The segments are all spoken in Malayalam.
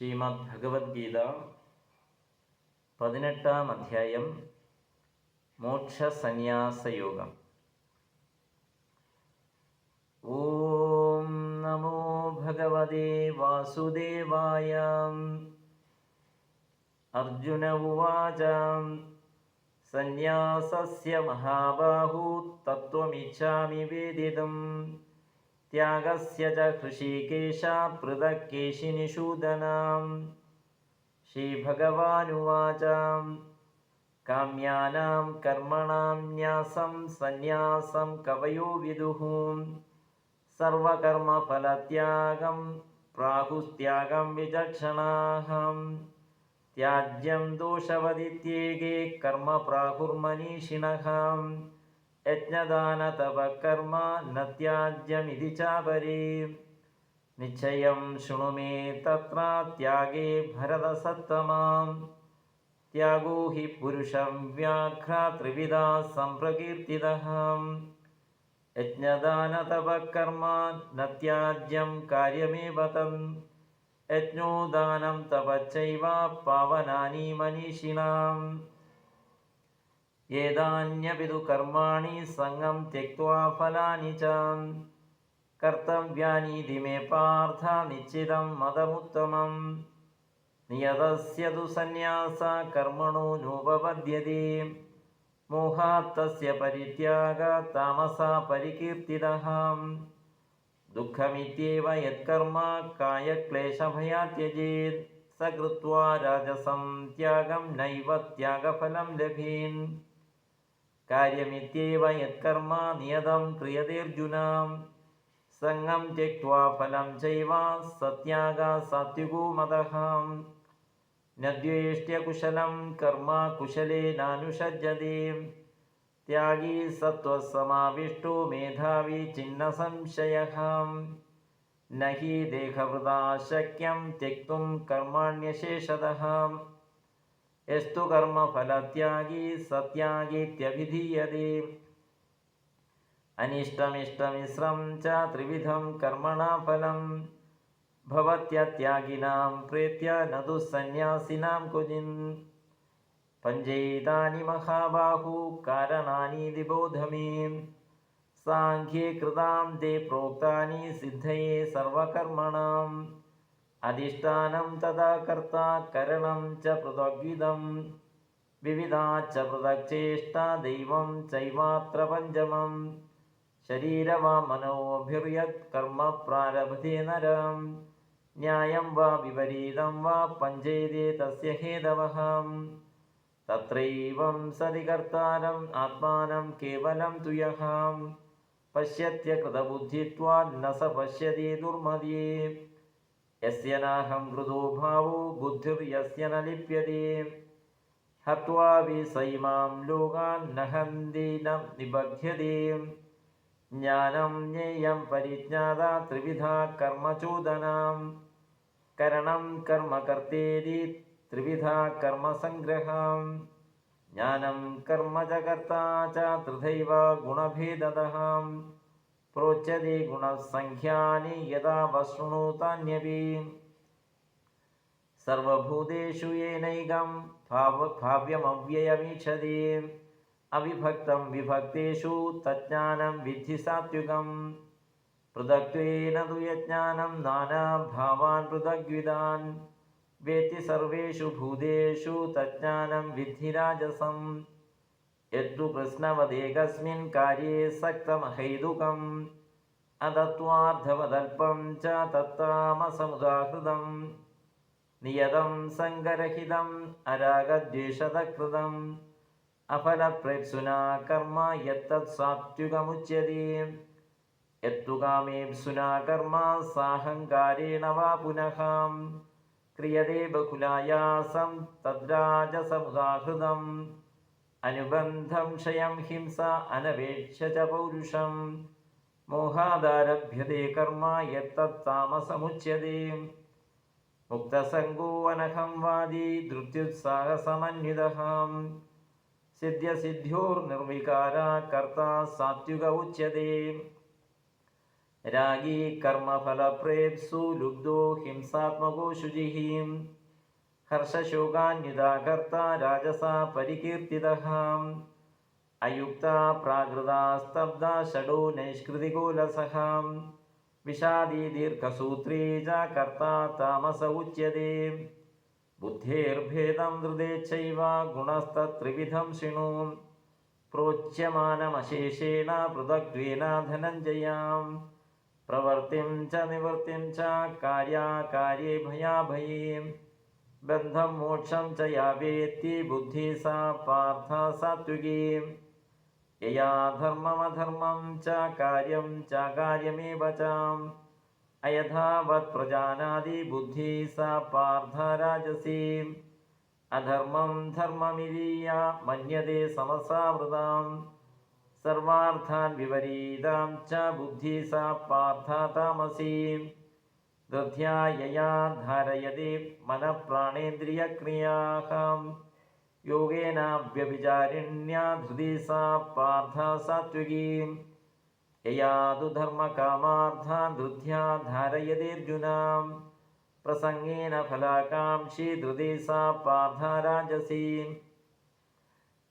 ശ്രീമദ് ഭഗവത്ഗീത പതിനെട്ടാം അധ്യായം മോക്ഷസന്യാസയോഗം. ഓം നമോ ഭഗവതേ വാസുദേവായ. അർജുന ഉവാച സന്യാസസ്യ മഹാബാഹു തത്വമിച്ഛാമി വേദിതും. त्यागस्य च हृषीकेशा पृथक् केशिनिषूदनां श्रीभगवानुवाच काम्यानां कर्मणां न्यासं सन्न्यासं कवयो विदुः सर्वकर्मफलत्यागं प्राहुस्त्यागं विचक्षणाः त्याज्यं दोषवदित्येके कर्म यज्ञदान न त्याज्यमिति चापरि। निश्चयं शृणु मे तत्र त्यागे भरतसत्तमां। त्यागो हि पुरुषं व्याघ्रा त्रिविधाः सम्प्रकीर्तिदहं यज्ञदान न त्याज्यं कार्यमेव कार्यमेवतं यज्ञो दानं तव पावनानि मनीषिणाम्। മനീഷിണാം ഏതാന്യപി കർമാണി സംഗം തെക്വാ ഫലാനി ച. കർത്തവ്യാനീതി മേ പാർത്ഥ നിശ്ചിതം മതമുത്തമം. നിയതസ്യ തു സന്യാസ കർമ്മണോ നോപപദ്യത്തെ മോഹാത്തസ്യ പരിത്യാഗ താമസ പരികീർത്തിതഃ. ദുഃഖമിത്യേവ യത്കർമ്മ കായക്ലേശഭയാ ത്യജേത് സകൃത്വാ രാജസം ത്യാഗം നൈവ ത്യാഗഫലം ലഭീൻ. കാര്യമിത്യേവ യത്കർമ്മ നിയതം ക്രിയതേർജുന. സംഗം ത്യക്വാ ഫലം ചൈവ സത്യാഗ സാത്വികോ മതഹം നദ്വേഷ്ട്യ കർമ്മ കുശലേ കുശലേനാനുഷജ്യത്തെ ത്യാഗി സത്വസമാവിഷ്ടോ മേധാവി ചിന്ന സംശയഃ നഹി ദേഹവൃതാ ശക്യം ത്യക്തും കർമാണ്യശേഷതഃ यस्तु कर्म कर्मफलत्यागी सत्यागीत्यभिधीयते अनिष्टमिष्टमिश्रं च त्रिविधं कर्मणा फलं भवत्यत्यागिनां प्रेत्य न तु सन्न्यासिनां कुजिन्। पञ्चैतानि महाबाहू, कारणानि दिबोधमे साङ्ख्ये कृतां ते प्रोक्तानि सिद्धये सर्वकर्मणाम्। അധിഷ്ഠാനം തഥാ കർത്ത കരണം ച പൃഥഗ്വിധം. വിവിധാ ച പൃഥക്ചേഷ്ട ദൈവം ചൈവാത്ര പഞ്ചമം. ശരീരവാ മനോഭിർയത് കർമ്മ പ്രാരഭത്തെ നരം. ന്യായം വാ വിപരീതം വാ പഞ്ചേതേ തസ്യ ഹേതവഃ തത്രൈവം സതി കർത്താരം ആത്മാനം കേവലം തുയഃ പശ്യത്യ കൃതബുദ്ധിത്വാ ന സ പശ്യതി ദുർമതിയേ. യസ്യ നാഹം കൃതോ ഭാവോ ബുദ്ധിർയസ്യ ന ലിപ്യത്തെ ഹത്വാ വി സൈമാം ലോകാൻ നഹന്തി ന നിബധ്യത്തെ ജ്ഞാനം ജ്ഞേയം പരിജ്ഞാത ത്രിവിധ കർമ്മചോദനാം കരണം കർമ്മ കർത്തേരി ത്രിവിധ കർമ്മസംഗ്രഹം ജ്ഞാനം കർമ്മ ച കർത്താ ച തൃഥൈവ ഗുണഭേദതഃ प्रोच्यते गुणसङ्ख्यानि यदा वशृणोतान्यपि सर्वभूतेषु येनैकं भाव भाव्यमव्ययमीक्षति अविभक्तं विभक्तेषु तज्ज्ञानं विद्धि सात्विकं पृथक्त्वेन तु यज्ञानं नानाभावान् पृथग्विदान् वेत्ति सर्वेषु भूतेषु तज्ज्ञानं विद्धि राजसम् യദ്ദു പ്രശ്നവദേകസ്മിൻ കാര്യേ സക്തമഹൈതുകം അതത്വാർത്ഥവദൽപം ച തത്താമസമുദാഹൃതം നിയതം സങ്കരഹിതം അരാഗദ്വേഷതകൃതം അഫലപ്രേപ്സുനാ കർമ്മ യത്തത് സാത്വികമുച്യത്തെ യത്തു കാമേപ്സുനാ കർമ്മ സാഹങ്കാരേണ വാ പുനഃ ക്രിയതേ ബഹുലായാസം തദ്രാജസമുദാഹൃതം അനുബന്ധം ക്ഷയം ഹിംസ അനപേക്ഷ ച പൗരുഷം. മോഹാദാരഭ്യതേ കർമ്മ യത്തത്താമസമുച്യതേ മുക്തസംഗോ അനഹം വാദി ധൃത്യുത്സാഹസമന്വിതഹം സിദ്ധ്യസിദ്ധ്യോർനിർവികാര കർത്ത സാത്യുക ഉച്യതേ. രാഗീ കർമ്മഫലപ്രേപ്സു ലുബ്ധോ ഹിംസാത്മകോ ശുചിഃ हर्षशोकान्विताकर्ता अयुक्ता प्राकृता स्तब्धा षडो नैष्कृतिकोलसः। विषादी दीर्घसूत्री च कर्ता तामस उच्यते। बुद्धेर्भेदं हृदेच्छैव गुणस्तत्त्रिविधं शृणु। प्रोच्यमानमशेषेण पृथग्वेन धनञ्जयाम् प्रवर्तिं च निवृत्तिं च कार्याकार्ये भयाभये। ബന്ധം മോക്ഷം ച യാവേത്തി ബുദ്ധി സ പാർത്ഥ സാത്വികീ. യയാ ച കാര്യം ച. കാര്യമേവ അയഥാവത് പ്രജാനാതി ബുദ്ധി സ പാർത്ഥ രാജസീ. അധർമ്മം ധർമ്മമിരീയ മന്യതേ സമസാവൃതാം സർവാർത്ഥാൻ വിപരീതാം ച ബുദ്ധി സ പാർത്ഥ താമസീ. दध्यायया धारयति मनः योगेनाव्यभिचारिण्या धृति सा पार्था सात्विगीं यया तु धर्मकामार्था धृत्या अर्जुनां प्रसङ्गेन फलाकाङ्क्षी धृति सा पार्था राजसीं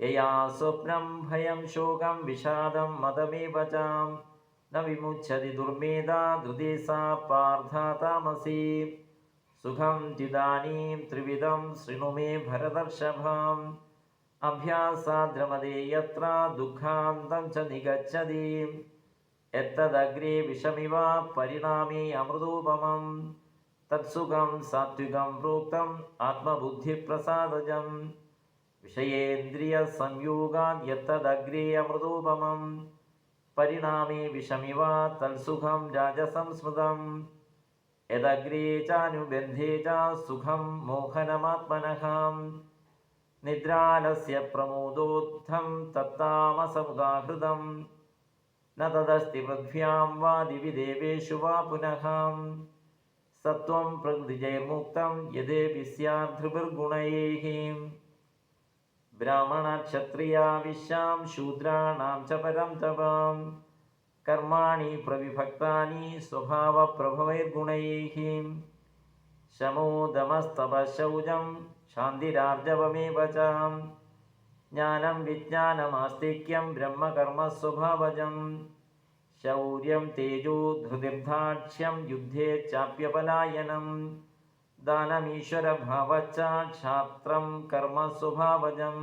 यया स्वप्नं भयं शोकं विषादं मदमेव भजाम् न विमुच्यति दुर्मेधा धृति सा पार्था तामसी। सुखं चिदानीं त्रिविधं शृणु मे भरतर्षभम्। अभ्यासाद्रमदे यत्र दुःखान्तं च निगच्छति। यत्तदग्रे विषमिव परिणामे अमृतोपमं तत्सुखं सात्विकं प्रोक्तम् आत्मबुद्धिप्रसादजं विषयेन्द्रियसंयोगात् यत्तदग्रे अमृतोपमम् പരിണാമേ വിഷമിവ തൽസുഖം രാജസംസ്മൃതം. യദഗ്രേ ചാനുബന്ധേ ച സുഖം മോഹനമാത്മനഹം. നിദ്രാലസ്യ പ്രമോദോത്ഥം തത്താമസമുദാഹൃതം. ന തദസ്തി പൃഥ്വ്യാം വാ ദിവിദേവേഷു വാ പുനഃ. സത്വം പ്രകൃതിജൈർമുക്തം യദേപി സ്യാദ്ധൃഭിർഗുണൈः ബ്രാഹ്മണ ക്ഷത്രിയ വിശ്യാം ശൂദ്രാണാം ച പരം തപം കർമാണി പ്രവിഭക്താനി സ്വഭാവപ്രഭവൈർഗുണൈഹി. ശമോദമസ്തപശൗചം ശാന്തിരാർജവമേവ ച. ജ്ഞാനം വിജ്ഞാനമാസ്തിക്യം ബ്രഹ്മകർമ്മസ്വഭാവജം. ശൗര്യം തേജോ ധൃതിർദാക്ഷ്യം യുദ്ധേ ചാപ്യപലായനം. ക്ഷാത്രം കർമ്മസ്വഭാവജം.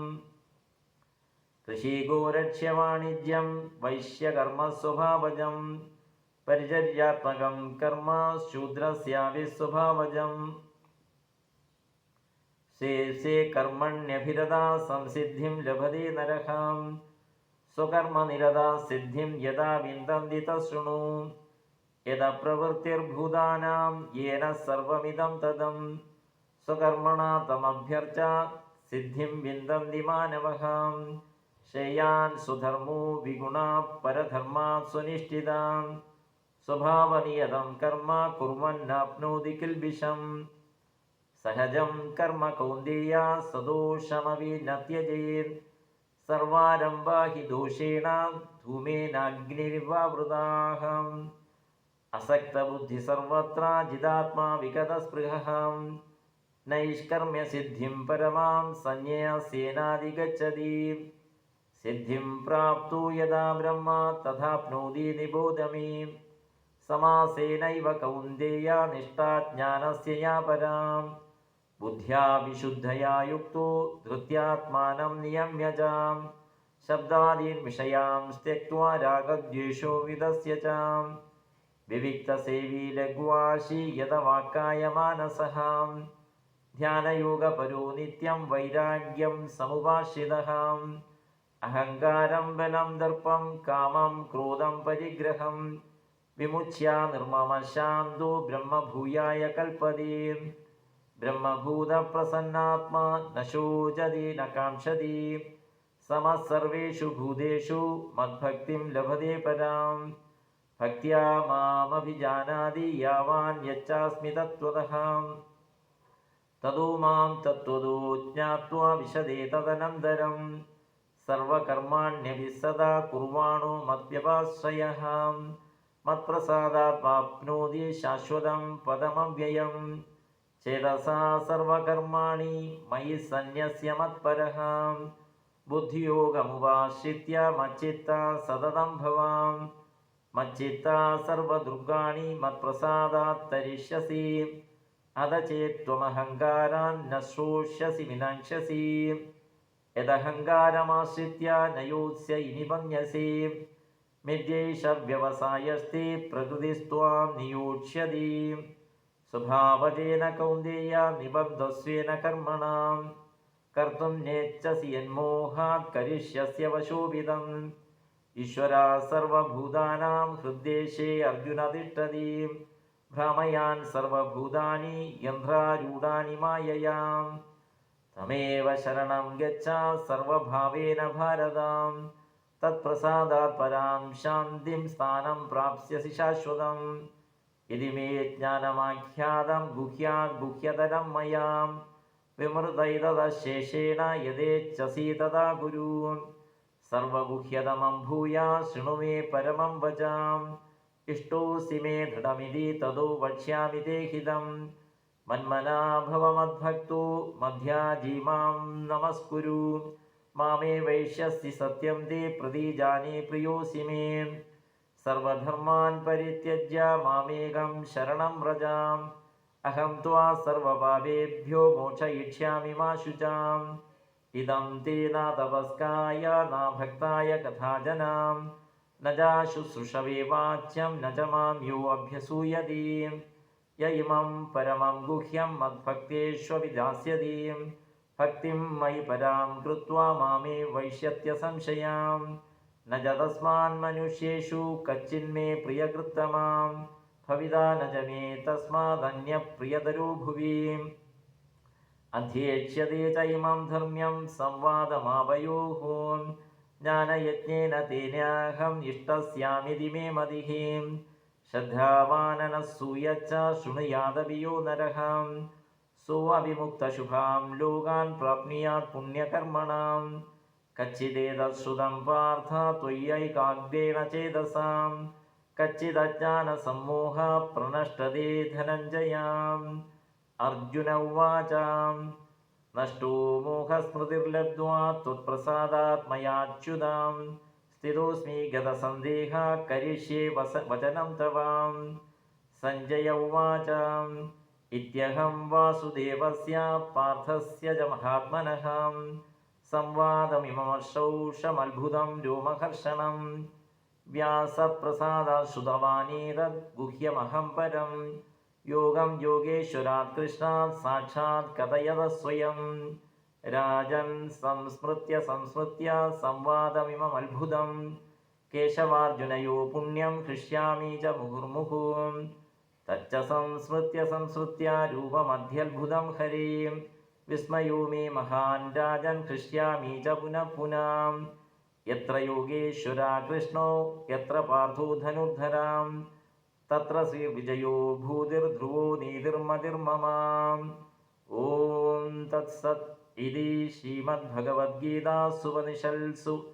കൃഷിഗോരക്ഷ്യവാണിജ്യം വൈശ്യകർമ്മസ്വഭാവജം. പരിചര്യാത്മകം കർമ്മ ശൂദ്രസ്യാവിസ്വഭാവജം ശേഷേ കർമ്മണ്യഭിരതാ സംസിദ്ധിം ലഭതി നരഹാം. സ്വകർമ്മനിരതാ സിദ്ധിം യഥാ വിന്ദന്തി തശൃണു. യഥ പ്രവൃത്തിർഭൂതാനാം യേന സർവമിദം തദം. സ്വകർമ്മണ തമഭ്യർച്ച സിദ്ധിം വിന്ദന്തി മാനവഃ ശ്രേയാൻ സ്വധർമ്മോ വിഗുണ പരധർമാ സ്വനിഷ്ഠിതാം. സ്വഭാവനിയതം കർമ്മ കുർവന്നാപ്നോതി കിൽബിഷം. സഹജം കർമ്മ കൗന്ദേയ സദോഷമവിനത്യജേത്. സർവാരംഭാ ഹി ദോഷേണ ധൂമേനാഗ്നിർവാവൃതാഹം. असक्तबुद्धि सर्वत्र जिदात्मा विगतस्पृहः। नैष्कर्म्यसिद्धिं परमां सन्न्यासेनाधिगच्छति सिद्धिं प्राप्तो यदा ब्रह्म तथाप्नोति निबोध मे समासेनैव कौन्तेया निष्ठा ज्ञानस्य या परां बुद्ध्या विशुद्धया युक्तो धृत्यात्मानं नियम्य च शब्दादीन् विषयान् त्यक्त्वा रागद्वेषो विदस्य च വിവിക്തസേവീ ലഘ്വാശീയത വാക്കായ മാനസഃ ധ്യാനയോഗപരോ നിത്യം വൈരാഗ്യം സമുപാശ്രിത അഹങ്കാരം ബലം ദർപ്പം കാമം ക്രോധം പരിഗ്രഹം. വിമുച്യ നിർമ്മമ ശാന്തോ ബ്രഹ്മഭൂയായ കൽപ്പതി ബ്രഹ്മഭൂതപ്രസന്നാത്മാ നശോചതി നകാംക്ഷതി. സമ സർവേഷു ഭൂതേഷു മദ്ഭക്തിം ലഭതേ പരാം भक्त्या मामभिजानाति यावान् यच्चास्मि तत्त्वतः। तदो मां तत्त्वदो ज्ञात्वा विशदे तदनन्तरं सर्वकर्माण्यपि सदा कुर्वाणो मद्व्यपाश्रयः। मत्प्रसादात्माप्नोति शाश्वतं पदमव्ययं। चेदसा सर्वकर्माणि मयि सन्न्यस्य मत्परः। बुद्धियोगमुपाश्रित्य मच्चित्ता सततं भवाम्। മച്ചിത്ത സർവദുർഗാണി മത്പ്രസാദാത് തരിഷ്യസി അത ചേത്വമഹങ്കാരാൻ ന ശ്രോഷ്യസി വിനശ്യസി യദഹങ്കാരമാശ്രിത്യ നയോത്സ്യ ഇനി മന്യസി മിഥ്യൈഷ വ്യവസായസ്തി പ്രകൃതിസ്ത്വാം നിയോക്ഷ്യതി സ്വഭാവജേന കൗന്ദേയ നിബന്ധസ്വേന കർമ്മണ കർത്തും നേച്ഛസി യന്മോഹാത് കരിഷ്യസ്യ വശോഭിതം ഈശ്വര സർവഭൂതാനാം ഹൃദ്ദേശേ അർജുന തിഷ്ടതി ഭ്രാമയാൻ സർവഭൂതാനി യന്ത്രാരൂഢാനി മായയാം. തമേവ ശരണം ഗച്ഛ സർവഭാവേന ഭാരതാം. തത്പ്രസാദാത് പരാം ശാന്തിം സ്ഥാനം പ്രാപ്സ്യസി ശാശ്വതം. ഇതി മേ ജ്ഞാനമാഖ്യാതം ഗുഹ്യാത് ഗുഹ്യതരം മയാം. വിമൃതൈതശേഷേണ യഥേച്ഛസി തഥാ ഗുരു. സർവഗുഹ്യതമം ഭൂയാ ശൃണുമേ പരമം വചാം ഇഷ്ടോസി മേ ദൃഢമിതി തതോ വക്ഷ്യാമി ദേഹിതം. മന്മനാഭവമദ്ഭക്തോ മന്മനാ ഭവ മദ്ഭക്തോ മധ്യാജീമാം നമസ്കുരു. മാമേ വൈശ്യസി സത്യം തേ പ്രതീജാനേ പ്രിയോസി മേ. സർവധർമാൻ പരിത്യജ്യ മാമേകം ശരണം വ്രജാം. അഹം ത്വാ സർവപാപേഭ്യോ മോക്ഷയിഷ്യാമി മാ ശുചാം ഇദം തേ ന തപസ്കായ ന ഭക്തായ കഥാജനാം ന ചാശുശ്രുഷവേ വാച്യം ന ച മാം യോ അഭ്യസൂയതി യ ഇമം പരമം ഗുഹ്യം മദ്ഭക്തേഷ്വവിദാസ്യതി ഭക്തിം മയി പരാം കൃത്വാ മാമേ വൈശ്യത്യ സംശയാം न च तस्मान् मनुष्येषु कच्चिन्मे प्रियकृत्तमां भविता न च मे तस्मादन्यप्रियतरो भुवि അധ്യേക്ഷ്യതേ ചൈമം ധർമ്മ്യം സംവാദമാവയോഃ ജ്ഞാനയജ്ഞേന തേനാഹം ഇഷ്ടസ്യാമിതി മേ മതിഃ ശ്രദ്ധാവാനനസൂയച്ച ശൃണുയാദവിയോ നരഃ സുവവിമുക്തശുഭാം ലോകാൻ പ്രാപ്നുയാത് പുണ്യകർമ്മണം. കച്ചിദേതശ്രുതം പാർത്ഥ ത്വയ്യൈകാഗ്രേണ ചേതസാം. കച്ചിദജ്ഞാനസമ്മോഹ പ്രണഷ്ടതേ ധനഞ്ജയാം. അർജുനവാചാം. നഷ്ടോ മോഹസ്മൃതിർലബ്ധ്വാ ത്വത്പ്രസാദാത് മയാച്യുതാം സ്ഥിതോസ്മി ഗതസന്ദേഹ കരിഷ്യേ വസ വചനം തവാം. സഞ്ജയ ഉവാച ഇത്യഹം വാസുദേവസ്യ പാർത്ഥസ്യ ച മഹാത്മനഃ. സംവാദമിമർഷൗഷമത്ഭുതം രോമഹർഷണം വ്യാസപ്രസാദാശ്രുതവാനീതദ്ഗുഹ്യമഹം പരം യോഗം യോഗേശ്വരാത് കൃഷ്ണാത് സാക്ഷാത് കഥയത സ്വയം രാജൻ സംസ്മൃത്യ സംസ്മൃത്യ സംവാദമിമമത്ഭുതം കേശവാർജുനയോ പുണ്യം ഹൃഷ്യാമി ച മുഹുർമുഹും തച്ച സംസ്മൃത്യ സംസ്മൃത്യ രൂപമധ്യത്ഭുതം ഹരീം വിസ്മയോ മേ മഹാൻ രാജൻ ഹൃഷ്യാമി ച പുനഃ പുനാം യത്ര യോഗേശ്വര കൃഷ്ണോ യത്ര പാർത്ഥോ ധനുർധരാം तत्र श्रीविजयो भूतिर्ध्रुवो नीतिर्मतिर्मम। ॐ तत्सत् इति श्रीमद्भगवद्गीतासुपनिषत्सु।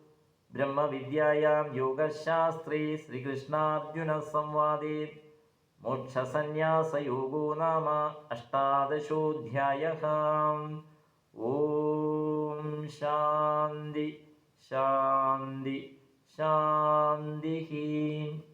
ब्रह्मविद्यायां योगशास्त्रे श्रीकृष्णार्जुनसंवादे मोक्षसन्न्यासयोगो नाम अष्टादशोऽध्यायः। ॐ शान्ति शान्ति शान्तिः।